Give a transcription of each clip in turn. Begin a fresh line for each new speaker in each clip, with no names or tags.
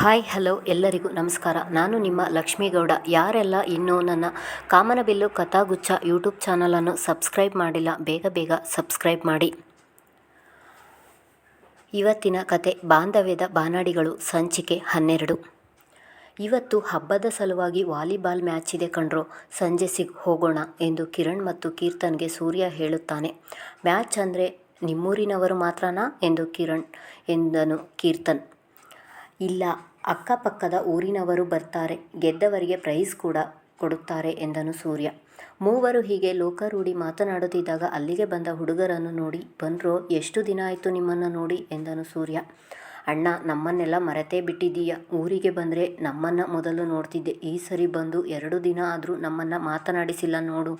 Hi, hello, ಎಲ್ಲರಿಗೂ ನಮಸ್ಕಾರ. ನಾನು ನಿಮ್ಮ ಲಕ್ಷ್ಮೀಗೌಡ. ಯಾರೆಲ್ಲ ಇನ್ನೂ ನನ್ನ ಕಾಮನಬಿಲ್ಲು ಕಥಾಗುಚ್ಛ ಯೂಟ್ಯೂಬ್ ಚಾನಲನ್ನು ಸಬ್ಸ್ಕ್ರೈಬ್ ಮಾಡಿಲ್ಲ, ಬೇಗ ಬೇಗ ಸಬ್ಸ್ಕ್ರೈಬ್ ಮಾಡಿ. ಇವತ್ತಿನ ಕತೆ, ಬಾಂಧವ್ಯದ ಬಾನಾಡಿಗಳು, ಸಂಚಿಕೆ ಹನ್ನೆರಡು. ಇವತ್ತು ಹಬ್ಬದ ಸಲುವಾಗಿ ವಾಲಿಬಾಲ್ ಮ್ಯಾಚ್ ಇದೆ ಕಣ್ರೋ. ಸಂಜೆ ಸಿಗ್, ಹೋಗೋಣ ಎಂದು ಕಿರಣ್ ಮತ್ತು ಕೀರ್ತನ್ಗೆ ಸೂರ್ಯ ಹೇಳುತ್ತಾನೆ. ಮ್ಯಾಚ್ ಅಂದರೆ ನಿಮ್ಮೂರಿನವರು ಮಾತ್ರನಾ? ಎಂದು ಕಿರಣ್ ಎಂದನು ಕೀರ್ತನ್. ಇಲ್ಲ, ಅಕ್ಕಪಕ್ಕದ ಊರಿನವರು ಬರ್ತಾರೆ, ಗೆದ್ದವರಿಗೆ ಪ್ರೈಸ್ ಕೂಡ ಕೊಡುತ್ತಾರೆ ಎಂದನು ಸೂರ್ಯ. ಮೂವರು ಹೀಗೆ ಲೋಕಾರೂಢಿ ಮಾತನಾಡುತ್ತಿದ್ದಾಗ ಅಲ್ಲಿಗೆ ಬಂದ ಹುಡುಗರನ್ನು ನೋಡಿ, ಬಂದ್ರೋ, ಎಷ್ಟು ದಿನ ಆಯಿತು ನಿಮ್ಮನ್ನು ನೋಡಿ? ಎಂದನು ಸೂರ್ಯ. ಅಣ್ಣ, ನಮ್ಮನ್ನೆಲ್ಲ ಮರೆತೇ ಬಿಟ್ಟಿದ್ದೀಯ. ಊರಿಗೆ ಬಂದರೆ ನಮ್ಮನ್ನು ಮೊದಲು ನೋಡ್ತಿದ್ದೆ. ಈ ಸರಿ ಬಂದು ಎರಡು ದಿನ ಆದರೂ ನಮ್ಮನ್ನು ಮಾತನಾಡಿಸಿಲ್ಲ ನೋಡು.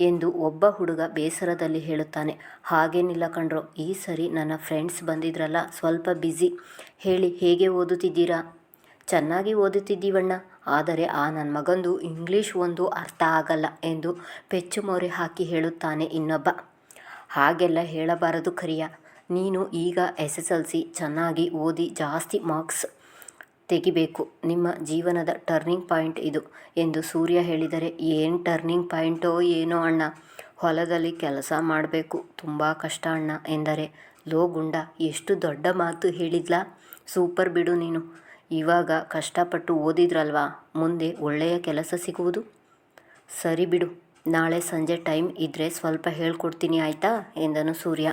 ಎಂದು ಒಬ್ಬ ಹುಡುಗ ಬೇಸರದಲ್ಲಿ ಹೇಳುತ್ತಾನೆ. ಹಾಗೇನಿಲ್ಲ ಕಣ್ರೋ, ಈ ಸರಿ ನನ್ನ ಫ್ರೆಂಡ್ಸ್ ಬಂದಿದ್ರಲ್ಲ, ಸ್ವಲ್ಪ ಬ್ಯುಸಿ. ಹೇಳಿ, ಹೇಗೆ ಓದುತ್ತಿದ್ದೀರಾ? ಚೆನ್ನಾಗಿ ಓದುತ್ತಿದ್ದೀವಣ್ಣ. ಆದರೆ ಆ ನನ್ನ ಮಗಂದು ಇಂಗ್ಲೀಷ್ ಒಂದು ಅರ್ಥ ಆಗಲ್ಲ ಎಂದು ಪೆಚ್ಚು ಮೊರೆ ಹಾಕಿ ಹೇಳುತ್ತಾನೆ ಇನ್ನೊಬ್ಬ. ಹಾಗೆಲ್ಲ ಹೇಳಬಾರದು ಕರಿಯ. ನೀನು ಈಗ ಎಸ್ ಎಸ್ ಎಲ್ ಸಿ ಚೆನ್ನಾಗಿ ಓದಿ ಜಾಸ್ತಿ ಮಾರ್ಕ್ಸ್ ತೆಗಿಬೇಕು. ನಿಮ್ಮ ಜೀವನದ ಟರ್ನಿಂಗ್ ಪಾಯಿಂಟ್ ಇದು ಎಂದು ಸೂರ್ಯ ಹೇಳಿದರೆ, ಏನು ಟರ್ನಿಂಗ್ ಪಾಯಿಂಟೋ ಏನೋ ಅಣ್ಣ. ಹೊಲದಲ್ಲಿ ಕೆಲಸ ಮಾಡಬೇಕು, ತುಂಬ ಕಷ್ಟ ಅಣ್ಣ ಎಂದರೆ, ಲೋ ಗುಂಡ, ಎಷ್ಟು ದೊಡ್ಡ ಮಾತು ಹೇಳಿದ್ಲಾ? ಸೂಪರ್ ಬಿಡು ನೀನು. ಇವಾಗ ಕಷ್ಟಪಟ್ಟು ಓದಿದ್ರಲ್ವಾ? ಮುಂದೆ ಒಳ್ಳೆಯ ಕೆಲಸ ಸಿಗುವುದು? ಸರಿ ಬಿಡು. ನಾಳೆ ಸಂಜೆ ಟೈಮ್ ಇದ್ದರೆ ಸ್ವಲ್ಪ ಹೇಳ್ಕೊಡ್ತೀನಿ, ಆಯಿತಾ? ಎಂದನು ಸೂರ್ಯ.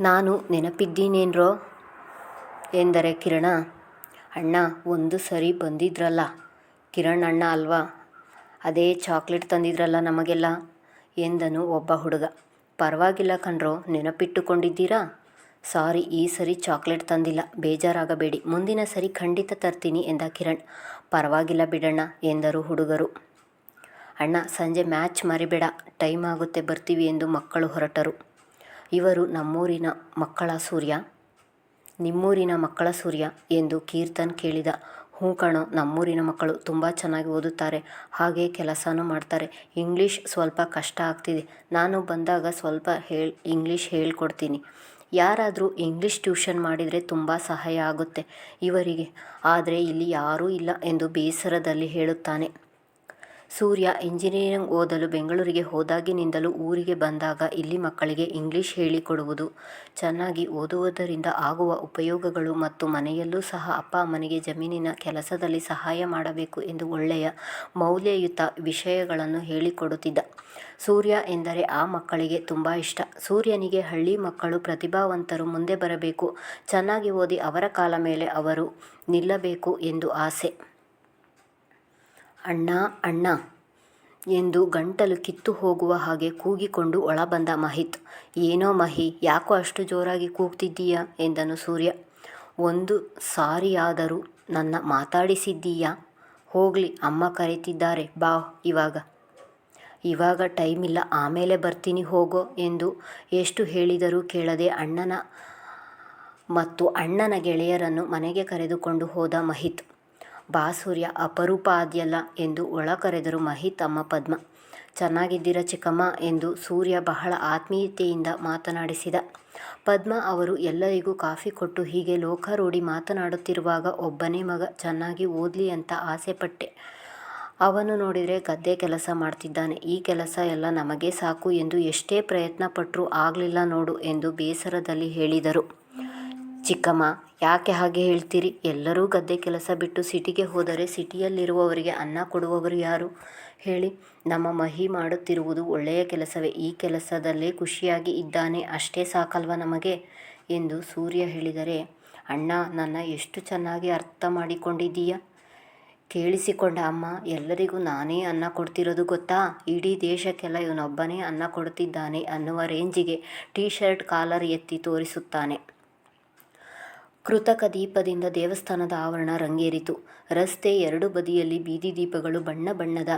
ನಾನು ನೆನಪಿದ್ದೀನೇನ್ರೋ? ಎಂದರೆ ಕಿರಣ, ಅಣ್ಣ ಒಂದು ಸರಿ ಬಂದಿದ್ರಲ್ಲ. ಕಿರಣ್ ಅಣ್ಣ ಅಲ್ವಾ? ಅದೇ ಚಾಕ್ಲೇಟ್ ತಂದಿದ್ರಲ್ಲ ನಮಗೆಲ್ಲ ಎಂದನು ಒಬ್ಬ ಹುಡುಗ. ಪರವಾಗಿಲ್ಲ ಕಣ್ರೋ, ನೆನಪಿಟ್ಟುಕೊಂಡಿದ್ದೀರಾ? ಸಾರಿ, ಈ ಸರಿ ಚಾಕ್ಲೇಟ್ ತಂದಿಲ್ಲ. ಬೇಜಾರಾಗಬೇಡಿ. ಮುಂದಿನ ಸರಿ ಖಂಡಿತ ತರ್ತೀನಿ ಎಂದ ಕಿರಣ್. ಪರವಾಗಿಲ್ಲ ಬಿಡಣ್ಣ ಎಂದರು ಹುಡುಗರು. ಅಣ್ಣ, ಸಂಜೆ ಮ್ಯಾಚ್ ಮರಿಬೇಡ. ಟೈಮ್ ಆಗುತ್ತೆ, ಬರ್ತೀವಿ ಎಂದು ಮಕ್ಕಳು ಹೊರಟರು. ಇವರು ನಮ್ಮೂರಿನ ಮಕ್ಕಳ ಸೂರ್ಯ. ನಿಮ್ಮೂರಿನ ಮಕ್ಕಳ ಸೂರ್ಯ ಎಂದು ಕೀರ್ತನ್ ಕೇಳಿದ. ಹ್ಞೂ ಕಣೋ, ನಮ್ಮೂರಿನ ಮಕ್ಕಳು ತುಂಬ ಚೆನ್ನಾಗಿ ಓದುತ್ತಾರೆ, ಹಾಗೆ ಕೆಲಸನೂ ಮಾಡ್ತಾರೆ. ಇಂಗ್ಲೀಷ್ ಸ್ವಲ್ಪ ಕಷ್ಟ ಆಗ್ತಿದೆ. ನಾನು ಬಂದಾಗ ಸ್ವಲ್ಪ ಹೇಳ್, ಇಂಗ್ಲೀಷ್ ಹೇಳ್ಕೊಡ್ತೀನಿ. ಯಾರಾದರೂ ಇಂಗ್ಲೀಷ್ ಟ್ಯೂಷನ್ ಮಾಡಿದರೆ ತುಂಬ ಸಹಾಯ ಆಗುತ್ತೆ ಇವರಿಗೆ. ಆದರೆ ಇಲ್ಲಿ ಯಾರೂ ಇಲ್ಲ ಎಂದು ಬೇಸರದಲ್ಲಿ ಹೇಳುತ್ತಾನೆ. ಸೂರ್ಯ ಇಂಜಿನಿಯರಿಂಗ್ ಓದಲು ಬೆಂಗಳೂರಿಗೆ ಹೋದಾಗಿನಿಂದಲೂ ಊರಿಗೆ ಬಂದಾಗ ಇಲ್ಲಿ ಮಕ್ಕಳಿಗೆ ಇಂಗ್ಲಿಷ್ ಹೇಳಿಕೊಡುವುದು. ಚೆನ್ನಾಗಿ ಓದುವುದರಿಂದ ಆಗುವ ಉಪಯೋಗಗಳು ಮತ್ತು ಮನೆಯಲ್ಲೂ ಸಹ ಅಪ್ಪ ಅಮ್ಮನಿಗೆ ಜಮೀನಿನ ಕೆಲಸದಲ್ಲಿ ಸಹಾಯ ಮಾಡಬೇಕು ಎಂದು ಒಳ್ಳೆಯ ಮೌಲ್ಯಯುತ ವಿಷಯಗಳನ್ನು ಹೇಳಿಕೊಡುತ್ತಿದ್ದ. ಸೂರ್ಯ ಎಂದರೆ ಆ ಮಕ್ಕಳಿಗೆ ತುಂಬ ಇಷ್ಟ. ಸೂರ್ಯನಿಗೆ ಹಳ್ಳಿ ಮಕ್ಕಳು ಪ್ರತಿಭಾವಂತರು ಮುಂದೆ ಬರಬೇಕು. ಚೆನ್ನಾಗಿ ಓದಿ ಅವರ ಕಾಲ ಮೇಲೆ ಅವರು ನಿಲ್ಲಬೇಕು ಎಂದು ಆಸೆ. ಅಣ್ಣ ಅಣ್ಣ ಎಂದು ಗಂಟಲು ಕಿತ್ತು ಹೋಗುವ ಹಾಗೆ ಕೂಗಿಕೊಂಡು ಒಳ ಬಂದ ಮಹಿತ್. ಏನೋ ಮಹಿ, ಯಾಕೋ ಅಷ್ಟು ಜೋರಾಗಿ ಕೂಗ್ತಿದ್ದೀಯಾ? ಎಂದನು ಸೂರ್ಯ. ಒಂದು ಸಾರಿಯಾದರೂ ನನ್ನ ಮಾತಾಡಿಸಿದ್ದೀಯಾ? ಹೋಗಲಿ, ಅಮ್ಮ ಕರೀತಿದ್ದಾರೆ, ಬಾ ಇವಾಗ. ಇವಾಗ ಟೈಮ್ ಇಲ್ಲ, ಆಮೇಲೆ ಬರ್ತೀನಿ, ಹೋಗೋ ಎಂದು ಎಷ್ಟು ಹೇಳಿದರೂ ಕೇಳದೆ ಅಣ್ಣನ ಮತ್ತು ಅಣ್ಣನ ಗೆಳೆಯರನ್ನು ಮನೆಗೆ ಕರೆದುಕೊಂಡು ಹೋದ ಮಹಿತ್. ಬಾ ಸೂರ್ಯ ಅಪರೂಪ ಆದ್ಯಲ್ಲ ಎಂದು ಒಳ ಕರೆದರು ಮಹಿ ತಮ್ಮ ಪದ್ಮ. ಚೆನ್ನಾಗಿದ್ದೀರ ಚಿಕ್ಕಮ್ಮ ಎಂದು ಸೂರ್ಯ ಬಹಳ ಆತ್ಮೀಯತೆಯಿಂದ ಮಾತನಾಡಿಸಿದ. ಪದ್ಮ ಅವರು ಎಲ್ಲರಿಗೂ ಕಾಫಿ ಕೊಟ್ಟು ಹೀಗೆ ಲೋಕಾರೂಢಿ ಮಾತನಾಡುತ್ತಿರುವಾಗ ಒಬ್ಬನೇ ಮಗ ಚೆನ್ನಾಗಿ ಓದಲಿ ಅಂತ ಆಸೆಪಟ್ಟೆ. ಅವನು ನೋಡಿದರೆ ಗದ್ದೆ ಕೆಲಸ ಮಾಡ್ತಿದ್ದಾನೆ. ಈ ಕೆಲಸ ಎಲ್ಲ ನಮಗೆ ಸಾಕು ಎಂದು ಎಷ್ಟೇ ಪ್ರಯತ್ನ ಪಟ್ಟರೂ ಆಗಲಿಲ್ಲ ನೋಡು ಎಂದು ಬೇಸರದಲ್ಲಿ ಹೇಳಿದರು. ಚಿಕ್ಕಮ್ಮ ಯಾಕೆ ಹಾಗೆ ಹೇಳ್ತೀರಿ? ಎಲ್ಲರೂ ಗದ್ದೆ ಕೆಲಸ ಬಿಟ್ಟು ಸಿಟಿಗೆ ಹೋದರೆ ಸಿಟಿಯಲ್ಲಿರುವವರಿಗೆ ಅನ್ನ ಕೊಡುವವರು ಯಾರು? ಹೇಳಿ. ನಮ್ಮ ಮಹಿ ಮಾಡುತ್ತಿರುವುದು ಒಳ್ಳೆಯ ಕೆಲಸವೇ. ಈ ಕೆಲಸದಲ್ಲೇ ಖುಷಿಯಾಗಿ ಇದ್ದಾನೆ. ಅಷ್ಟೇ ಸಾಕಲ್ವ ನಮಗೆ? ಎಂದು ಸೂರ್ಯ ಹೇಳಿದರೆ, ಅಣ್ಣ, ನನ್ನ ಎಷ್ಟು ಚೆನ್ನಾಗಿ ಅರ್ಥ ಮಾಡಿಕೊಂಡಿದ್ದೀಯ? ಕೇಳಿಸಿಕೊಂಡ ಅಮ್ಮ, ಎಲ್ಲರಿಗೂ ನಾನೇ ಅನ್ನ ಕೊಡ್ತಿರೋದು ಗೊತ್ತಾ? ಇಡೀ ದೇಶಕ್ಕೆಲ್ಲ ಇವನೊಬ್ಬನೇ ಅನ್ನ ಕೊಡ್ತಿದ್ದಾನೆ ಅನ್ನುವ ರೇಂಜಿಗೆ ಟೀ ಶರ್ಟ್ ಕಾಲರ್ ಎತ್ತಿ ತೋರಿಸುತ್ತಾನೆ. ಕೃತಕ ದೀಪದಿಂದ ದೇವಸ್ಥಾನದ ಆವರಣ ರಂಗೇರಿತು. ರಸ್ತೆ ಎರಡು ಬದಿಯಲ್ಲಿ ಬೀದಿ ದೀಪಗಳು ಬಣ್ಣ ಬಣ್ಣದ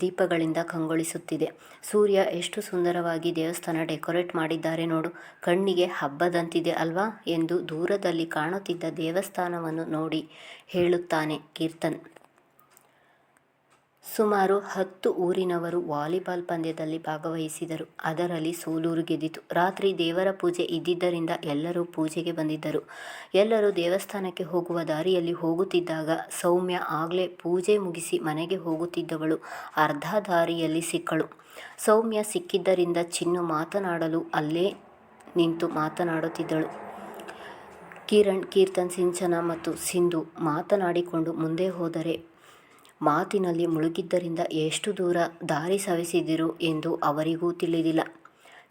ದೀಪಗಳಿಂದ ಕಂಗೊಳಿಸುತ್ತಿದೆ. ಸೂರ್ಯ ಎಷ್ಟು ಸುಂದರವಾಗಿ ದೇವಸ್ಥಾನ ಡೆಕೋರೇಟ್ ಮಾಡಿದ್ದಾರೆ ನೋಡು. ಕಣ್ಣಿಗೆ ಹಬ್ಬದಂತಿದೆ ಅಲ್ವಾ ಎಂದು ದೂರದಲ್ಲಿ ಕಾಣುತ್ತಿದ್ದ ದೇವಸ್ಥಾನವನ್ನು ನೋಡಿ ಹೇಳುತ್ತಾನೆ ಕೀರ್ತನ್. ಸುಮಾರು ಹತ್ತು ಊರಿನವರು ವಾಲಿಬಾಲ್ ಪಂದ್ಯದಲ್ಲಿ ಭಾಗವಹಿಸಿದರು. ಅದರಲ್ಲಿ ಸೂಲೂರು ಗೆದ್ದಿತು. ರಾತ್ರಿ ದೇವರ ಪೂಜೆ ಇದ್ದಿದ್ದರಿಂದ ಎಲ್ಲರೂ ಪೂಜೆಗೆ ಬಂದಿದ್ದರು. ಎಲ್ಲರೂ ದೇವಸ್ಥಾನಕ್ಕೆ ಹೋಗುವ ದಾರಿಯಲ್ಲಿ ಹೋಗುತ್ತಿದ್ದಾಗ ಸೌಮ್ಯ ಆಗ್ಲೇ ಪೂಜೆ ಮುಗಿಸಿ ಮನೆಗೆ ಹೋಗುತ್ತಿದ್ದವಳು ಅರ್ಧ ದಾರಿಯಲ್ಲಿ ಸಿಕ್ಕಳು. ಸೌಮ್ಯ ಸಿಕ್ಕಿದ್ದರಿಂದ ಚಿನ್ನು ಮಾತನಾಡಲು ಅಲ್ಲೇ ನಿಂತು ಮಾತನಾಡುತ್ತಿದ್ದಳು. ಕಿರಣ್, ಕೀರ್ತನ್, ಸಿಂಚನ ಮತ್ತು ಸಿಂಧು ಮಾತನಾಡಿಕೊಂಡು ಮುಂದೆ ಹೋದರೆ ಮಾತಿನಲ್ಲಿ ಮುಳುಗಿದ್ದರಿಂದ ಎಷ್ಟು ದೂರ ದಾರಿ ಸವೆಸಿದಿರು ಎಂದು ಅವರಿಗೂ ತಿಳಿದಿಲ್ಲ.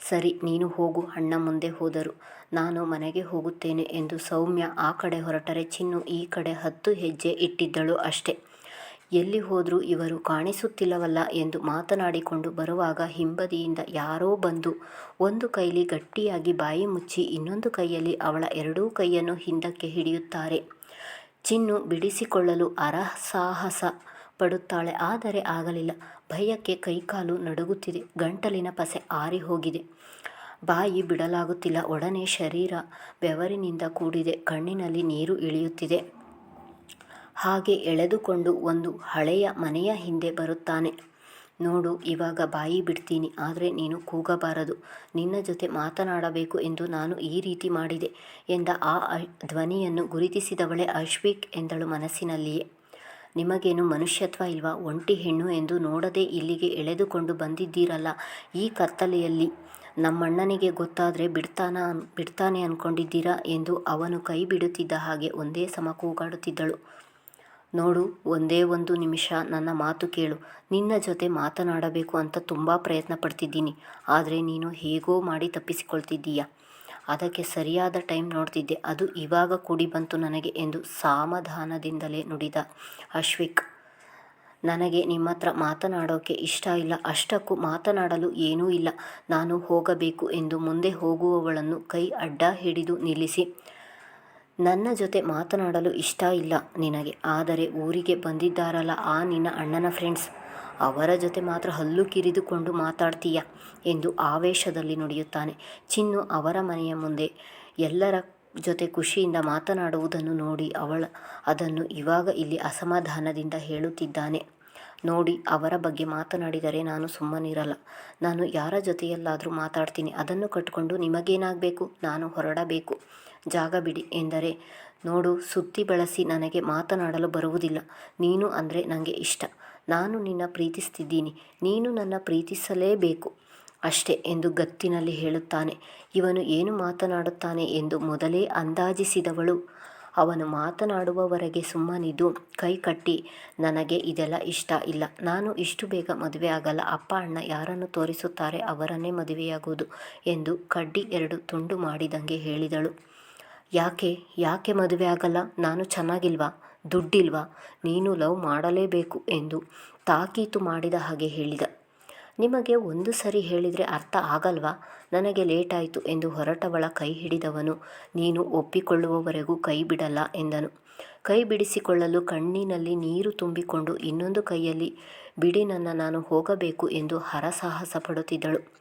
ಸರಿ, ನೀನು ಹೋಗು, ಅಣ್ಣ ಮುಂದೆ ಹೋದರು. ನಾನು ಮನೆಗೆ ಹೋಗುತ್ತೇನೆ ಎಂದು ಸೌಮ್ಯ ಆ ಕಡೆ ಹೊರಟರೆ ಚಿನ್ನು ಈ ಕಡೆ ಹತ್ತು ಹೆಜ್ಜೆ ಇಟ್ಟಿದ್ದಳು ಅಷ್ಟೇ. ಎಲ್ಲಿ ಹೋದರೂ ಇವರು ಕಾಣಿಸುತ್ತಿಲ್ಲವಲ್ಲ ಎಂದು ಮಾತನಾಡಿಕೊಂಡು ಬರುವಾಗ ಹಿಂಬದಿಯಿಂದ ಯಾರೋ ಬಂದು ಒಂದು ಕೈಲಿ ಗಟ್ಟಿಯಾಗಿ ಬಾಯಿ ಮುಚ್ಚಿ ಇನ್ನೊಂದು ಕೈಯಲ್ಲಿ ಅವಳ ಎರಡೂ ಕೈಯನ್ನು ಹಿಂದಕ್ಕೆ ಹಿಡಿಯುತ್ತಾರೆ. ಚಿನ್ನು ಬಿಡಿಸಿಕೊಳ್ಳಲು ಹರಸಾಹಸ ಪಡುತ್ತಾಳೆ ಆದರೆ ಆಗಲಿಲ್ಲ. ಭಯಕ್ಕೆ ಕೈಕಾಲು ನಡುಗುತ್ತಿದೆ. ಗಂಟಲಿನ ಪಸೆ ಆರಿ ಹೋಗಿದೆ ಬಾಯಿ ಬಿಡಲಾಗುತ್ತಿಲ್ಲ. ಒಡನೆ ಶರೀರ ಬೆವರಿನಿಂದ ಕೂಡಿದೆ. ಕಣ್ಣಿನಲ್ಲಿ ನೀರು ಇಳಿಯುತ್ತಿದೆ. ಹಾಗೆ ಎಳೆದುಕೊಂಡು ಒಂದು ಹಳೆಯ ಮನೆಯ ಹಿಂದೆ ಬರುತ್ತಾನೆ. ನೋಡು, ಇವಾಗ ಬಾಯಿ ಬಿಡ್ತೀನಿ. ಆದರೆ ನೀನು ಕೂಗಬಾರದು. ನಿನ್ನ ಜೊತೆ ಮಾತನಾಡಬೇಕು ಎಂದು ನಾನು ಈ ರೀತಿ ಮಾಡಿದೆ ಎಂದ ಆ ಧ್ವನಿಯನ್ನು ಗುರುತಿಸಿದವಳೆ ಅಶ್ವಿಕ್ ಎಂದಳು ಮನಸ್ಸಿನಲ್ಲಿಯೇ. ನಿಮಗೇನು ಮನುಷ್ಯತ್ವ ಇಲ್ವಾ? ಒಂಟಿ ಹೆಣ್ಣು ಎಂದು ನೋಡದೆ ಇಲ್ಲಿಗೆ ಎಳೆದುಕೊಂಡು ಬಂದಿದ್ದೀರಲ್ಲ, ಈ ಕತ್ತಲೆಯಲ್ಲಿ. ನಮ್ಮಣ್ಣನಿಗೆ ಗೊತ್ತಾದ್ರೆ ಬಿಡ್ತಾನೆ ಅಂದ್ಕೊಂಡಿದ್ದೀರಾ ಎಂದು ಅವನು ಕೈ ಬಿಡುತ್ತಿದ್ದ ಹಾಗೆ ಒಂದೇ ಸಮ ಕೂಗಾಡುತ್ತಿದ್ದಳು. ನೋಡು, ಒಂದೇ ಒಂದು ನಿಮಿಷ ನನ್ನ ಮಾತು ಕೇಳು. ನಿನ್ನ ಜೊತೆ ಮಾತನಾಡಬೇಕು ಅಂತ ತುಂಬ ಪ್ರಯತ್ನ ಪಡ್ತಿದ್ದೀನಿ. ಆದರೆ ನೀನು ಹೇಗೋ ಮಾಡಿ ತಪ್ಪಿಸಿಕೊಳ್ತಿದ್ದೀಯ. ಅದಕ್ಕೆ ಸರಿಯಾದ ಟೈಮ್ ನೋಡ್ತಿದ್ದೆ. ಅದು ಇವಾಗ ಕೂಡಿ ಬಂತು ನನಗೆ ಎಂದು ಸಮಾಧಾನದಿಂದಲೇ ನುಡಿದ ಅಶ್ವಿಕ್. ನನಗೆ ನಿಮ್ಮ ಹತ್ರ ಮಾತನಾಡೋಕೆ ಇಷ್ಟ ಇಲ್ಲ. ಅಷ್ಟಕ್ಕೂ ಮಾತನಾಡಲು ಏನೂ ಇಲ್ಲ. ನಾನು ಹೋಗಬೇಕು ಎಂದು ಮುಂದೆ ಹೋಗುವವಳನ್ನು ಕೈ ಅಡ್ಡ ಹಿಡಿದು ನಿಲ್ಲಿಸಿ, ನನ್ನ ಜೊತೆ ಮಾತನಾಡಲು ಇಷ್ಟ ಇಲ್ಲ ನಿನಗೆ. ಆದರೆ ಊರಿಗೆ ಬಂದಿದ್ದಾರಲ್ಲ ಆ ನಿನ್ನ ಅಣ್ಣನ ಫ್ರೆಂಡ್ಸ್, ಅವರ ಜೊತೆ ಮಾತ್ರ ಹಲ್ಲು ಕಿರಿದುಕೊಂಡು ಮಾತಾಡ್ತೀಯ ಎಂದು ಆವೇಶದಲ್ಲಿ ನುಡಿಯುತ್ತಾನೆ. ಚಿನ್ನು ಅವರ ಮನೆಯ ಮುಂದೆ ಎಲ್ಲರ ಜೊತೆ ಖುಷಿಯಿಂದ ಮಾತನಾಡುವುದನ್ನು ನೋಡಿ ಅವಳ, ಅದನ್ನು ಇವಾಗ ಇಲ್ಲಿ ಅಸಮಾಧಾನದಿಂದ ಹೇಳುತ್ತಿದ್ದಾನೆ. ನೋಡಿ, ಅವರ ಬಗ್ಗೆ ಮಾತನಾಡಿದರೆ ನಾನು ಸುಮ್ಮನಿರಲ್ಲ. ನಾನು ಯಾರ ಜೊತೆಯಲ್ಲಾದರೂ ಮಾತಾಡ್ತೀನಿ. ಅದನ್ನು ಕಟ್ಕೊಂಡು ನಿಮಗೇನಾಗಬೇಕು ನಾನು ಹೊರಡಬೇಕು. ಜಾಗ ಬಿಡಿ ಎಂದರೆ, ನೋಡು, ಸುತ್ತಿ ಬಳಸಿ ನನಗೆ ಮಾತನಾಡಲು ಬರುವುದಿಲ್ಲ. ನೀನು ಅಂದರೆ ನನಗೆ ಇಷ್ಟ. ನಾನು ನಿನ್ನ ಪ್ರೀತಿಸ್ತಿದ್ದೀನಿ. ನೀನು ನನ್ನ ಪ್ರೀತಿಸಲೇಬೇಕು ಅಷ್ಟೇ ಎಂದು ಗತ್ತಿನಲ್ಲಿ ಹೇಳುತ್ತಾನೆ. ಇವನು ಏನು ಮಾತನಾಡುತ್ತಾನೆ ಎಂದು ಮೊದಲೇ ಅಂದಾಜಿಸಿದವಳು ಅವನು ಮಾತನಾಡುವವರೆಗೆ ಸುಮ್ಮನಿದ್ದು, ಕೈ ಕಟ್ಟಿ, ನನಗೆ ಇದೆಲ್ಲ ಇಷ್ಟ ಇಲ್ಲ. ನಾನು ಇಷ್ಟು ಬೇಗ ಮದುವೆ ಆಗಲ್ಲ. ಅಪ್ಪ, ಅಣ್ಣ ಯಾರನ್ನು ತೋರಿಸುತ್ತಾರೆ ಅವರನ್ನೇ ಮದುವೆಯಾಗೋದು ಎಂದು ಕಡ್ಡಿ ಎರಡು ತುಂಡು ಮಾಡಿದಂಗೆ ಹೇಳಿದಳು. ಯಾಕೆ? ಯಾಕೆ ಮದುವೆ ಆಗಲ್ಲ? ನಾನು ಚೆನ್ನಾಗಿಲ್ವಾ? ದುಡ್ಡಿಲ್ವಾ? ನೀನು ಲವ್ ಮಾಡಲೇಬೇಕು ಎಂದು ತಾಕೀತು ಮಾಡಿದ ಹಾಗೆ ಹೇಳಿದ. ನಿಮಗೆ ಒಂದು ಸರಿ ಹೇಳಿದರೆ ಅರ್ಥ ಆಗಲ್ವಾ? ನನಗೆ ಲೇಟಾಯಿತು ಎಂದು ಹೊರಟವಳ ಕೈ ಹಿಡಿದವನು ನೀನು ಒಪ್ಪಿಕೊಳ್ಳುವವರೆಗೂ ಕೈ ಬಿಡಲ್ಲ ಎಂದನು. ಕೈ ಬಿಡಿಸಿಕೊಳ್ಳಲು ಕಣ್ಣಿನಲ್ಲಿ ನೀರು ತುಂಬಿಕೊಂಡು ಇನ್ನೊಂದು ಕೈಯಲ್ಲಿ, ಬಿಡಿ ನನ್ನ, ನಾನು ಹೋಗಬೇಕು ಎಂದು ಹರಸಾಹಸ ಪಡುತ್ತಿದ್ದಳು.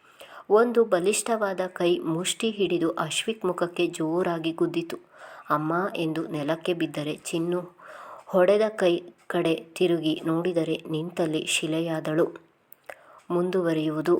ಒಂದು ಬಲಿಷ್ಠವಾದ ಕೈ ಮುಷ್ಟಿ ಹಿಡಿದು ಅಶ್ವಿಕ್ ಮುಖಕ್ಕೆ ಜೋರಾಗಿ ಗುದ್ದಿತು. ಅಮ್ಮ ಎಂದು ನೆಲಕ್ಕೆ ಬಿದ್ದರೆ ಚಿನ್ನು ಹೊಡೆದ ಕೈ ಕಡೆ ತಿರುಗಿ ನೋಡಿದರೆ ನಿಂತಲ್ಲಿ ಶಿಲೆಯಾದಳು. ಮುಂದುವರಿಯುವುದು